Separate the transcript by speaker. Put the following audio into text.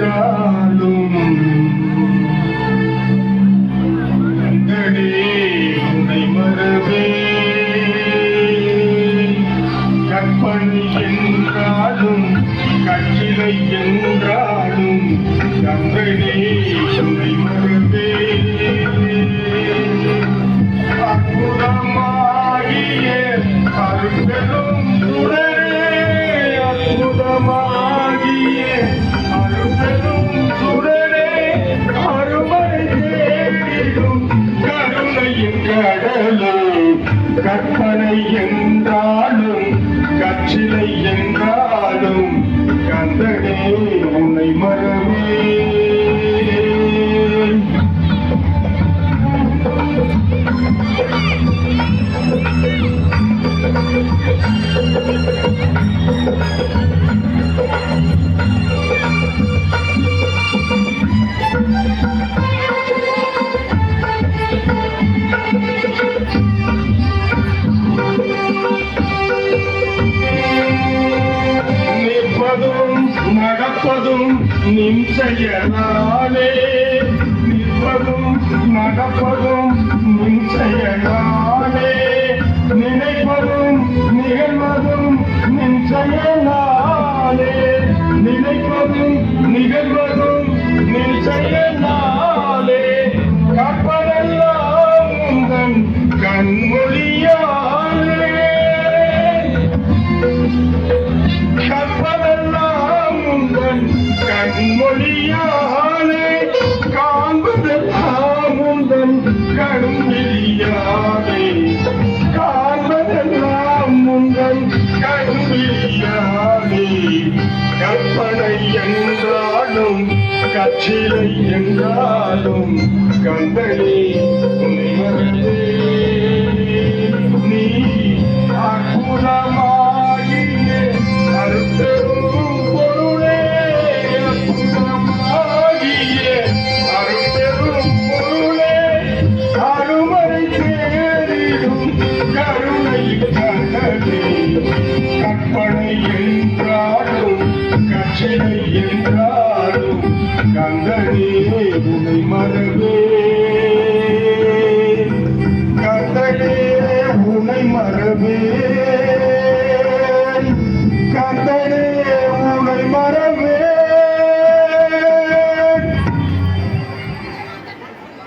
Speaker 1: என்றாலும் கண்டனே கடலும் கற்பனை என்றாலும் கச்சிலை என்றாலும் கந்தனே உன்னை மறவே நடப்பதும் நின் செயலாலே. நிற்பதும் நடப்பதும் நின் செயலாலே. நினைப்பதும் நிகழ்வதும் நின் செயலாலே. நினைப்பதும் நிகழ்வதும் நின் செயலாலே. கற்பதெல்லாம் உந்தன் கண்மொழியாலே கண்மொழியாலே காண்பதெல்லாம் உந்தன் கண்விழியாலே காண்பதெல்லாம் கடும் கண்விழியாலே கற்பனை என்றாலும் கச்சிலை என்றாலும் கந்தனே உன்னை தேடிடும் கருணை கடலே கற்பனை என்றாலும் கச்சிலை என்றாலும் கந்தனே உனை மறவே கந்தனே உனை மறவே